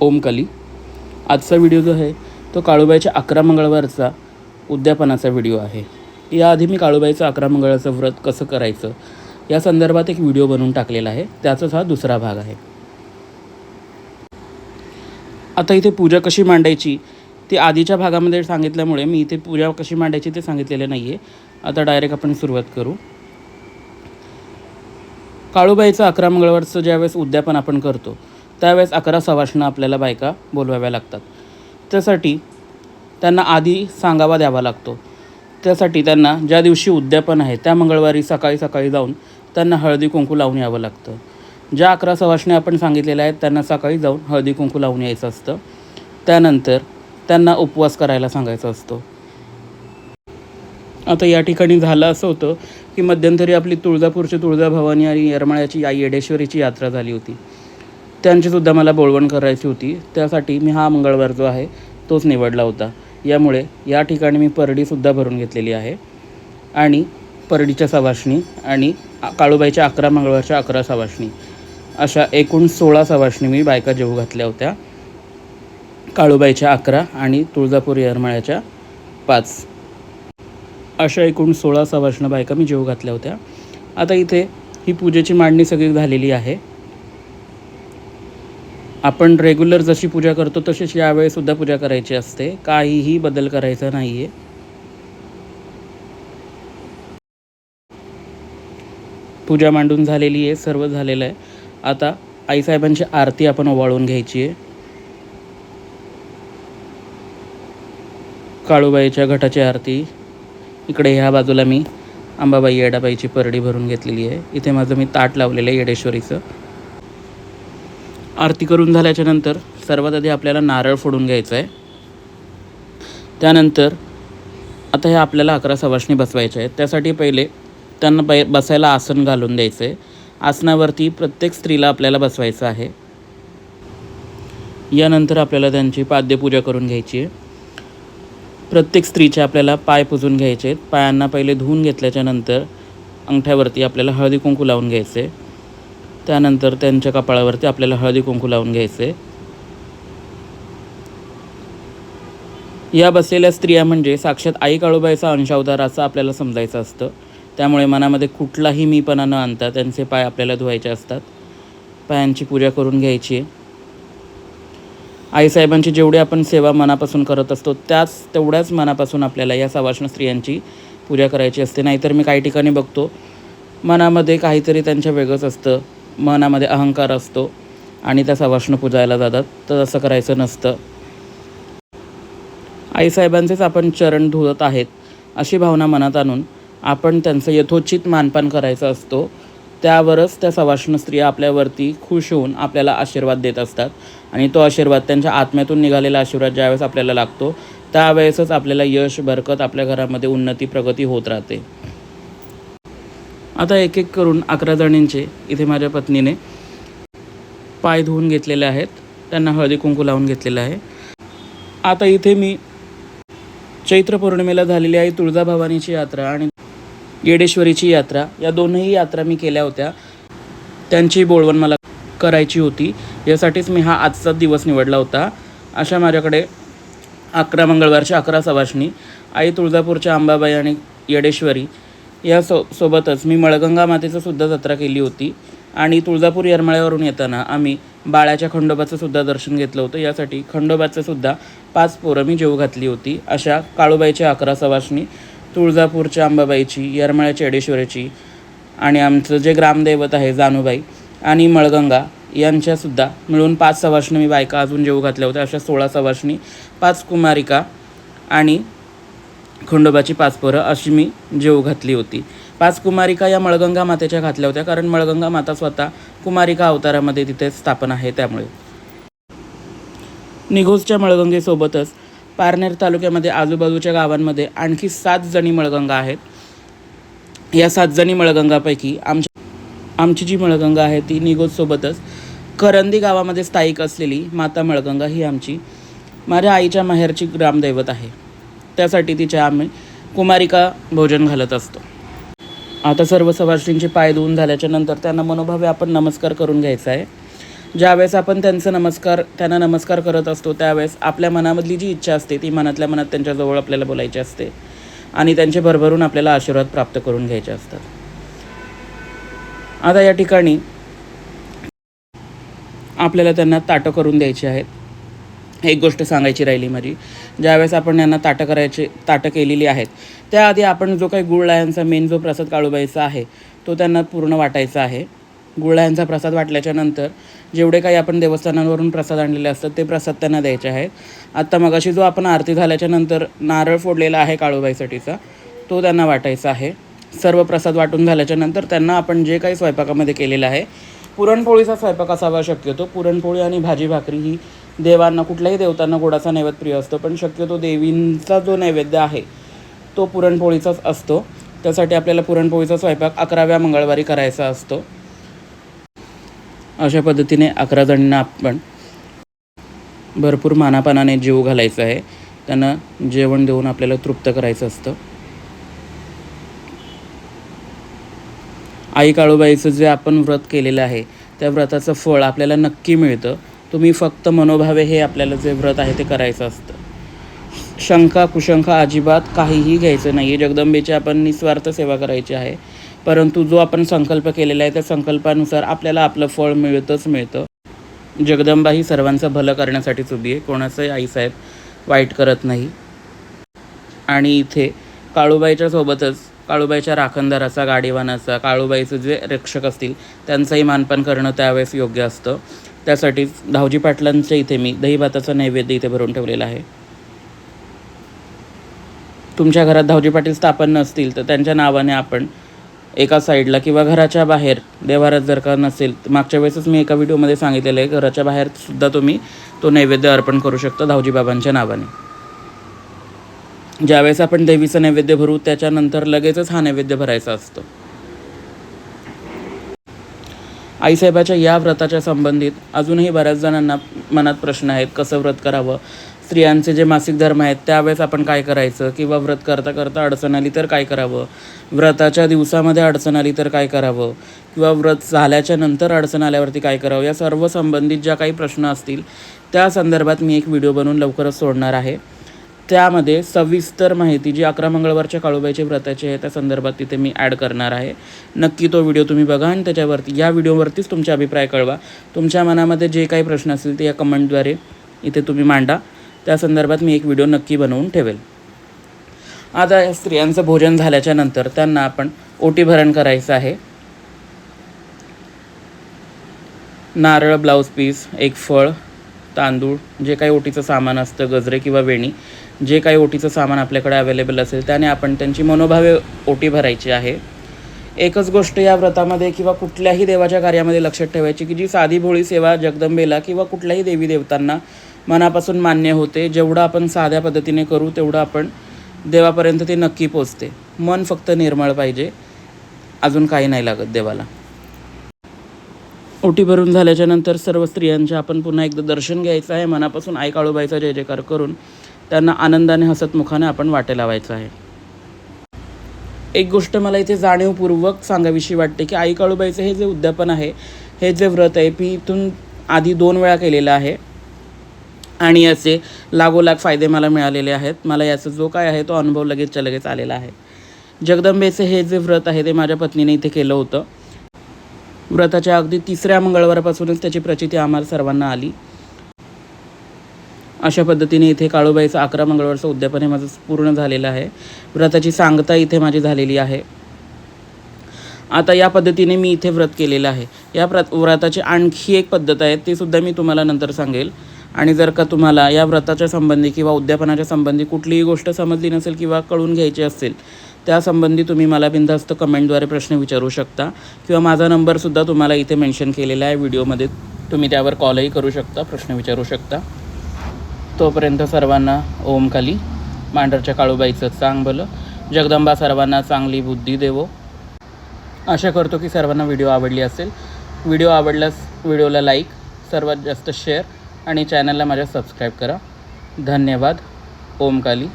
ओमकली आजचा व्हिडिओ जो आहे तो काळूबाईच्या अकरा मंगळवारचा उद्यापनाचा व्हिडिओ आहे. याआधी मी काळूबाईचं अकरा मंगळाचं व्रत कसं करायचं या संदर्भात एक व्हिडिओ बनवून टाकलेला आहे. त्याचाच हा दुसरा भाग आहे. आता इथे पूजा कशी मांडायची ती आधीच्या भागामध्ये सांगितल्यामुळे मी इथे पूजा कशी मांडायची ते सांगितलेलं नाही आहे आता डायरेक्ट आपण सुरुवात करू. काळूबाईचं अकरा मंगळवारचं ज्यावेळेस उद्यापन आपण करतो त्यावेळेस अकरा सवाष्ण आपल्याला बायका बोलवाव्या लागतात. त्यासाठी त्यांना आधी सांगावा द्यावा लागतो. त्यासाठी त्यांना ज्या दिवशी उद्यापन आहे त्या मंगळवारी सकाळी सकाळी जाऊन त्यांना हळदी कुंकू लावून यावं लागतं. ज्या अकरा सवाष्णी आपण सांगितलेल्या आहेत त्यांना सकाळी जाऊन हळदी कुंकू लावून यायचं असतं. त्यानंतर त्यांना उपवास करायला सांगायचं असतो. आता या ठिकाणी झालं असं होतं की मध्यंतरी आपली तुळजापूरची तुळजाभवानी आणि येरमाळ्याची आई येडेश्वरीची यात्रा झाली होती. त्यांचीसुद्धा मला बोळवण करायची होती. त्यासाठी मी हा मंगळवार जो आहे तोच निवडला होता. यामुळे या ठिकाणी मी परडीसुद्धा भरून घेतलेली आहे. आणि परडीच्या सवाशणी आणि काळूबाईच्या अकरा मंगळवारच्या अकरा सवाशणी अशा एकूण सोळा सवाष्णी मी बायका जेवू घातल्या होत्या. काळूबाईच्या अकरा आणि तुळजापूर येरमाळ्याच्या पाच. अशा एकूण सोळा सवाष्ण बायका मी जेवू घातल्या होत्या. आता इथे ही पूजेची मांडणी सगळी झालेली आहे. आपण रेग्युलर जशी पूजा करतो तशीच यावेळीसुद्धा पूजा करायची असते. काहीही बदल करायचा नाही आहे पूजा मांडून झालेली आहे सर्व झालेलं आहे. आता आईसाहेबांची आरती आपण ओवाळून घ्यायची आहे. काळूबाईच्या घटाची आरती. इकडे ह्या बाजूला मी अंबाबाई येडाबाईची परडी भरून घेतलेली आहे. इथे माझं मी ताट लावलेलं आहे येडेश्वरीचं. आरती करून झाल्याच्यानंतर सर्वात आधी आपल्याला नारळ फोडून घ्यायचं आहे त्यानंतर आता हे आपल्याला अकरा सवाशणी बसवायच्या आहेत. त्यासाठी पहिले त्यांना पै बसायला आसन घालून द्यायचं आहे आसनावरती प्रत्येक स्त्रीला आपल्याला बसवायचं आहे. यानंतर आपल्याला त्यांची पाद्यपूजा करून घ्यायची आहे. प्रत्येक स्त्रीचे आपल्याला पाय पुजून घ्यायचे आहेत पायांना पहिले धुवून घेतल्याच्यानंतर अंगठ्यावरती आपल्याला हळदी कुंकू लावून घ्यायचे त्यानंतर त्यांच्या कपाळावरती आपल्याला हळदी कुंकू लावून घ्यायचे. या बसलेल्या स्त्रिया म्हणजे साक्षात आई काळूबाईचा अंशावधार असं आपल्याला समजायचं असतं. त्यामुळे मनामध्ये कुठलाही मीपणा न आणता त्यांचे पाय आपल्याला धुवायचे असतात. पायांची पूजा करून घ्यायची. आहे आईसाहेबांची जेवढी आपण सेवा मनापासून करत असतो त्याच तेवढ्याच मनापासून आपल्याला या सवाष्ण स्त्रियांची पूजा करायची असते. नाहीतर मी काही ठिकाणी बघतो मनामध्ये काहीतरी त्यांच्या वेगळंच असतं. मनामध्ये अहंकार असतो आणि त्या सवाष्ण पूजायला जातात तर तसं करायचं नसतं. आईसाहेबांचेच आपण चरण धुवत आहेत अशी भावना मनात आणून आपण त्यांचं यथोचित मानपान करायचं असतो. त्यावरच त्या सवाष्ण स्त्रिया आपल्यावरती खुश होऊन आपल्याला आशीर्वाद देत असतात आणि तो आशीर्वाद त्यांच्या आत्म्यातून निघालेला आशीर्वाद ज्यावेळेस आपल्याला लागतो त्यावेळेसच आपल्याला यश बरकत आपल्या घरामध्ये उन्नती प्रगती होत राहते. आता एक एक करून अकरा जणींचे इथे माझ्या पत्नीने पाय धुवून घेतलेले आहेत. त्यांना हळदी कुंकू लावून घेतलेलं आहे. आता इथे मी चैत्र पौर्णिमेला झालेली आहे तुळजाभवानीची यात्रा आणि येडेश्वरीची यात्रा या दोनही यात्रा मी केल्या होत्या. त्यांची बोळवण मला करायची होती. यासाठीच मी हा आजचा दिवस निवडला होता. अशा माझ्याकडे अकरा मंगळवारच्या अकरा सवाष्णी आई तुळजापूरच्या अंबाबाई आणि येडेश्वरी या सो सोबतच मी मळगंगा मातेचं सुद्धा जत्रा केली होती. आणि तुळजापूर येरमाळ्यावरून येताना आम्ही बाळाच्या खंडोबाचं सुद्धा दर्शन घेतलं होतं. यासाठी खंडोबाचं सुद्धा पाच पोरं मी जेव घातली होती. अशा काळूबाईच्या अकरा सवाष्णी तुळजापूरच्या अंबाबाईची येरमाळ्याच्या येडेश्वरीची आणि आमचं जे ग्रामदैवत आहे जानूबाई आणि मळगंगा यांच्यासुद्धा मिळून पाच सवाष्णी मी बायका अजून जेव घातल्या होत्या. अशा सोळा सवाष्णी पाच कुमारिका आणि खंडोबाची पाच पोरं अशी मी जेव घातली होती. पाच कुमारिका या मळगंगा मातेच्या घातल्या होत्या कारण मळगंगा माता स्वतः कुमारिका अवतारामध्ये तिथे स्थापन आहे त्यामुळे. निघोजच्या मळगंगेसोबतच पारनेर तालुक्यामध्ये आजूबाजूच्या गावांमध्ये आणखी सात जणी मळगंगा आहेत. या सात जणी मळगंगापैकी आमच्या आमची जी मळगंगा आहे ती निघोजसोबतच करंदी गावामध्ये स्थायिक असलेली माता मळगंगा ही आमची माझ्या आईच्या माहेरची ग्रामदैवत आहे. त्यासाठी तिच्या आम्ही कुमारिका भोजन घालत असतो. आता सर्व सवाष्णींचे पाय धुवून झाल्याच्यानंतर त्यांना मनोभावे आपण नमस्कार करून घ्यायचा आहे. ज्यावेळेस आपण त्यांचं नमस्कार त्यांना नमस्कार करत असतो त्यावेळेस आपल्या मनामधली जी इच्छा असते ती मनातल्या मनात त्यांच्याजवळ आपल्याला बोलायची असते आणि त्यांचे भरभरून आपल्याला आशीर्वाद प्राप्त करून घ्यायचे असतात. आता या ठिकाणी आपल्याला त्यांना ताटं करून द्यायची आहेत. एक गोष्ट सांगायची राहिली माझी. ज्यावेळेस आपण यांना ताटं करायची ताटं केलेली आहेत त्याआधी आपण जो काही गुळलायांचा मेन जो प्रसाद काळूबाईचा आहे तो त्यांना पूर्ण वाटायचा आहे. गुळलायांचा प्रसाद वाटल्याच्या नंतर जेवढे काही आपण देवस्थानांवरून प्रसाद आणलेले असतात ते प्रसाद त्यांना द्यायचे आहेत. आत्ता मगाशी जो आपण आरती झाल्याच्यानंतर नारळ फोडलेला आहे काळूबाईसाठीचा तो त्यांना वाटायचा आहे. सर्व प्रसाद वाटून झाल्याच्यानंतर त्यांना आपण जे काही स्वयंपाकामध्ये केलेलं आहे पुरणपोळीचा स्वयंपाक असावा शक्यतो. पुरणपोळी आणि भाजी भाकरी ही देवांना कुठल्याही देवतांना गोडाचा नैवेद्य प्रिय असतो पण शक्यतो देवींचा जो नैवेद्य आहे तो पुरणपोळीचाच असतो. त्यासाठी आपल्याला पुरणपोळीचा स्वयंपाक अकराव्या मंगळवारी करायचा असतो. अशा पद्धतीने अकरा जणांना आपण भरपूर मानापानाने जीव घालायचा आहे. त्यांना जेवण देऊन आपल्याला तृप्त करायचं असतं. आई काळूबाईचं जे आपण व्रत केलेलं आहे त्या व्रताचं फळ आपल्याला नक्की मिळतं. तुम्ही फक्त मनोभावे हे आपल्याला जे व्रत आहे ते करायचं असतं. शंका कुशंका अजिबात काहीही घ्यायचं नाही आहे जगदंबेची आपण निस्वार्थ सेवा करायची आहे. परंतु जो आपण संकल्प केलेला आहे त्या संकल्पानुसार आपल्याला आपलं फळ मिळतंच मिळतं. जगदंबा ही सर्वांचं भलं करण्यासाठीच उभी आहे. कोणाचंही आईसाहेब वाईट करत नाही. आणि इथे काळूबाईच्या सोबतच काळूबाईच्या राखणदाराचा गाडीवानाचा काळूबाईचं जे रक्षक असतील त्यांचंही मानपान करणं त्यावेळेस योग्य असतं. त्यासाठीच धावजी पाटलांच्या इथे मी दही भाताचा नैवेद्य इथे भरून ठेवलेला आहे. तुमच्या घरात धावजी पाटील स्थापन नसतील तर त्यांच्या नावाने आपण एका साईडला किंवा घराच्या बाहेर देवारात जर का नसेल तर मागच्या वेळेसच मी एका व्हिडिओमध्ये सांगितलेलं आहे घराच्या बाहेर सुद्धा तुम्ही तो नैवेद्य अर्पण करू शकता धावजी बाबांच्या नावाने. ज्यावेळेस आपण देवीचं नैवेद्य भरू त्याच्यानंतर लगेचच हा नैवेद्य भरायचा असतो. आईसाहेबाच्या या व्रताच्या संबंधित अजूनही बऱ्याच जणांना मनात प्रश्न आहेत कसं व्रत करावं? स्त्रियांचे जे मासिक धर्म आहेत त्यावेळेस आपण काय करायचं? किंवा व्रत करता करता अडचण आली तर काय करावं? व्रताच्या दिवसामध्ये अडचण आली तर काय करावं? किंवा व्रत झाल्याच्यानंतर अडचण आल्यावरती काय करावं? या सर्व संबंधित ज्या काही प्रश्न असतील त्या संदर्भात मी एक व्हिडिओ बनवून लवकरच सोडणार आहे. त्यामध्ये सविस्तर माहिती जी अकरा मंगळवारच्या काळूबाईचे व्रताची आहे त्या संदर्भात तिथे मी ॲड करणार आहे. नक्की तो व्हिडिओ तुम्ही बघा आणि त्याच्यावरती या व्हिडिओवरतीच तुमचे अभिप्राय कळवा. तुमच्या मनामध्ये जे काही प्रश्न असतील ते या कमेंटद्वारे इथे तुम्ही मांडा. त्या संदर्भात मी एक व्हिडिओ नक्की बनवून ठेवेल. आता या स्त्रियांचं भोजन झाल्याच्यानंतर त्यांना आपण ओटी भरण करायचं आहे. नारळ ब्लाऊज पीस एक फळ तांदूळ जे काही ओटीचं सामान असतं गजरे किंवा वेणी जे काही ओटीचं सामान आपल्याकडे अवेलेबल असेल त्याने आपण त्यांची मनोभावे ओटी भरायची आहे. एकच गोष्ट या व्रतामध्ये किंवा कुठल्याही देवाच्या कार्यामध्ये लक्षात ठेवायची की जी साधी भोळी सेवा जगदंबेला किंवा कुठल्याही देवी देवतांना मनापासून मान्य होते जेवढं आपण साध्या पद्धतीने करू तेवढं आपण देवापर्यंत ते नक्की पोचते. मन फक्त निर्मळ पाहिजे अजून काही नाही लागत देवाला. ओटी भरून झाल्याच्यानंतर सर्व स्त्रियांचे आपण पुन्हा एकदा दर्शन घ्यायचं आहे मनापासून आई काळूबाईचा जय जयकार करून त्यांना आनंदाने हसतमुखाने आपण वाटे लावायचं आहे. एक गोष्ट मला इथे जाणीवपूर्वक सांगावीशी वाटते की आई काळूबाईचं हे जे उद्यापन आहे हे जे व्रत आहे मी इथून आधी दोन वेळा केलेलं आहे. आणि याचे लागोलाग फायदे मला मिळालेले आहेत. मला याचा जो काय आहे तो अनुभव लगेचच्या लगेच आलेला आहे. जगदंबेचे हे जे व्रत आहे ते माझ्या पत्नीने इथे केलं होतं. व्रताच्या अगदी तिसऱ्या मंगळवारापासूनच त्याची प्रचिती आम्हाला सर्वांना आली. अशा पद्धतीने इथे काळूबाईचं अकरा मंगळवारचं उद्यापन हे माझं पूर्ण झालेलं आहे. व्रताची सांगता इथे माझी झालेली आहे. आता या पद्धतीने मी इथे व्रत केलेलं आहे. या प्र व्रताची आणखी एक पद्धत आहे ती सुद्धा मी तुम्हाला नंतर सांगेल. आणि जर का तुम्हाला या व्रताच्या संबंधी किंवा उद्यापनाच्या संबंधी कुठलीही गोष्ट समजली नसेल किंवा कळून घ्यायची असेल त्यासंबंधी तुम्ही मला बिनधास्त कमेंटद्वारे प्रश्न विचारू शकता. किंवा माझा नंबरसुद्धा तुम्हाला इथे मेन्शन केलेला आहे व्हिडिओमध्ये तुम्ही त्यावर कॉलही करू शकता प्रश्न विचारू शकता. तोपर्यंत सर्वांना ओमखाली मांढरच्या काळूबाईचं चांग भलं. जगदंबा सर्वांना चांगली बुद्धी देवो. आशा करतो की सर्वांना व्हिडिओ आवडली असेल. व्हिडिओ आवडल्यास व्हिडिओला लाईक सर्वात जास्त शेअर आणि चॅनलला माझ्या सबस्क्राईब करा. धन्यवाद. ओमकाली